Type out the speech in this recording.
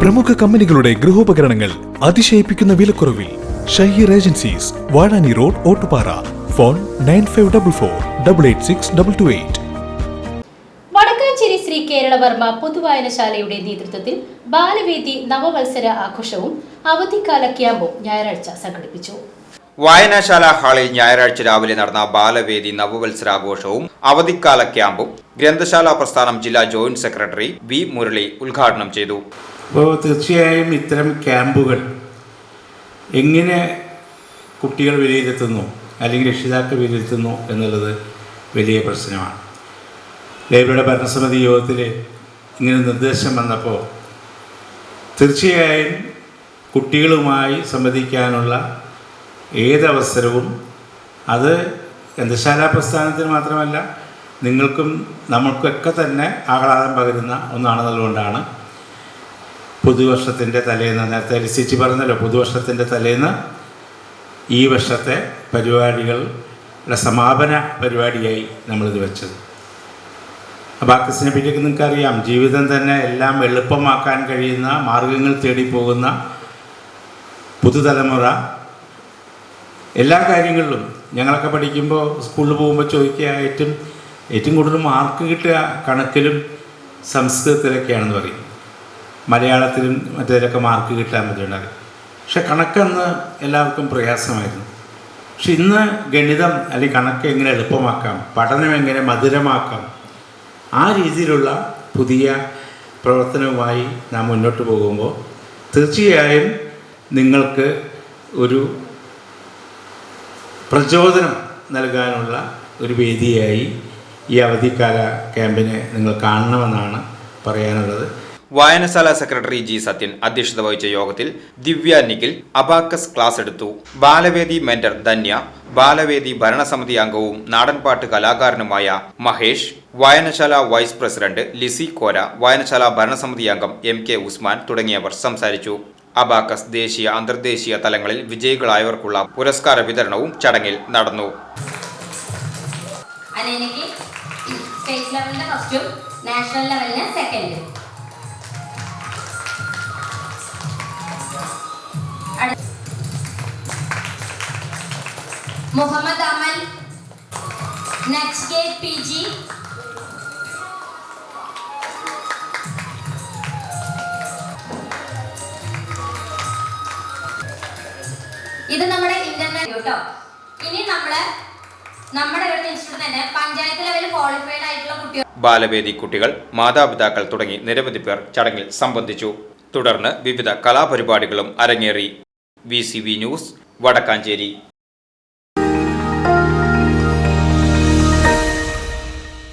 പ്രമുഖ കമ്പനികളുടെ ഗൃഹോപകരണങ്ങൾ അതിശയിപ്പിക്കുന്ന വിലക്കുറവിൽ Shaheer agencies Vazhani road Ottupara. Phone nine five double four double eight six double two eight. Vadakkanchery Shri Keralavarma പൊതുവായനശാലയുടെ നേതൃത്വത്തിൽ ബാലവേദി നവവത്സര ആഘോഷവും അവധിക്കാല ക്യാമ്പും ഞായറാഴ്ച സംഘടിപ്പിച്ചു. വായനശാല ഹാളിൽ ഞായറാഴ്ച രാവിലെ നടന്ന ബാലവേദി നവവത്സരാഘോഷവും അവധിക്കാല ക്യാമ്പും ഗ്രന്ഥശാല പ്രസ്ഥാനം ജില്ലാ ജോയിന്റ് സെക്രട്ടറി വി മുരളി ഉദ്ഘാടനം ചെയ്തു. അപ്പോൾ തീർച്ചയായും ഇത്തരം ക്യാമ്പുകൾ എങ്ങനെ കുട്ടികൾ വിലയിരുത്തുന്നു അല്ലെങ്കിൽ രക്ഷിതാക്കൾ വിലയിരുത്തുന്നു എന്നുള്ളത് വലിയ പ്രശ്നമാണ്. ലൈബ്രറിയുടെ ഭരണസമിതി യോഗത്തിൽ ഇങ്ങനെ നിർദ്ദേശം വന്നപ്പോൾ തീർച്ചയായും കുട്ടികളുമായി സംവദിക്കാനുള്ള ഏതവസരവും അത് ഗ്രന്ഥശാല പ്രസ്ഥാനത്തിന് മാത്രമല്ല നിങ്ങൾക്കും നമ്മൾക്കൊക്കെ തന്നെ ആഹ്ലാദം പകരുന്ന ഒന്നാണെന്നുള്ളതുകൊണ്ടാണ് പുതുവർഷത്തിന്റെ തലേന്ന് നേരത്തെ ലിസിച്ച് പറഞ്ഞല്ലോ പുതുവർഷത്തിന്റെ തലേന്ന് ഈ വർഷത്തെ പരിപാടികളുടെ സമാപന പരിപാടിയായി നമ്മളിത് വെച്ചത്. അബാക്കസിനെ പറ്റിയൊക്കെ നിങ്ങൾക്കറിയാം. ജീവിതം തന്നെ എല്ലാം എളുപ്പമാക്കാൻ കഴിയുന്ന മാർഗങ്ങൾ തേടി പോകുന്ന പുതുതലമുറ എല്ലാ കാര്യങ്ങളിലും. ഞങ്ങളൊക്കെ പഠിക്കുമ്പോൾ സ്കൂളിൽ പോകുമ്പോൾ ചോദിക്കുക ഏറ്റവും ഏറ്റവും കൂടുതൽ മാർക്ക് കിട്ടുക കണക്കിലും സംസ്കൃതത്തിലൊക്കെയാണെന്ന് പറയും. മലയാളത്തിലും മറ്റേതിലൊക്കെ മാർക്ക് കിട്ടാൻ പറ്റുന്നുണ്ടാകും പക്ഷെ കണക്കെന്ന് എല്ലാവർക്കും പ്രയാസമായിരുന്നു. പക്ഷെ ഇന്ന് ഗണിതം അല്ലെങ്കിൽ കണക്ക് എങ്ങനെ എളുപ്പമാക്കാം പഠനം എങ്ങനെ മധുരമാക്കാം ആ രീതിയിലുള്ള പുതിയ പ്രവർത്തനവുമായി നാം മുന്നോട്ട് പോകുമ്പോൾ തീർച്ചയായും നിങ്ങൾക്ക് ഒരു പ്രചോദനം നൽകാനുള്ള ഒരു വേദിയായി ഈ അവധിക്കാല ക്യാമ്പിനെ നിങ്ങൾ കാണണമെന്നാണ് പറയാനുള്ളത്. വായനശാല സെക്രട്ടറി ജി സത്യൻ അധ്യക്ഷത വഹിച്ച യോഗത്തിൽ ദിവ്യ നിഖിൽ അബാക്കസ് ക്ലാസ് എടുത്തു. ബാലവേദി മെന്റർ ധന്യ ബാലവേദി ഭരണസമിതി അംഗവും നാടൻപാട്ട് കലാകാരനുമായ മഹേഷ് വായനശാല വൈസ് പ്രസിഡന്റ് ലിസി കോര വായനശാല ഭരണസമിതി അംഗം എം കെ ഉസ്മാൻ തുടങ്ങിയവർ സംസാരിച്ചു. അബാക്കസ് ദേശീയ അന്തർദേശീയ തലങ്ങളിൽ വിജയികളായവർക്കുള്ള പുരസ്കാര വിതരണവും ചടങ്ങിൽ നടന്നു. സ്റ്റേറ്റ് ഫസ്റ്റും നാഷണൽ ലെവലിന് സെക്കൻഡും Muhammad Amal GATE P G ഇത് നമ്മുടെ ഇന്റർനെറ്റ് കേട്ടോ ഇനി നമ്മൾ നമ്മുടെ ഇവിടുത്തെ ഇൻസ്റ്റിറ്റ്യൂട്ട് തന്നെ പഞ്ചായത്ത് ലെവലിൽ ക്വാളിഫൈഡ് ആയിട്ടുള്ള കുട്ടികൾ. ബാലവേദി കുട്ടികൾ മാതാപിതാക്കൾ തുടങ്ങി നിരവധി പേർ ചടങ്ങിൽ സംബന്ധിച്ചു. തുടർന്ന് വിവിധ കലാപരിപാടികളും അരങ്ങേറി. V News Vadakkanchery.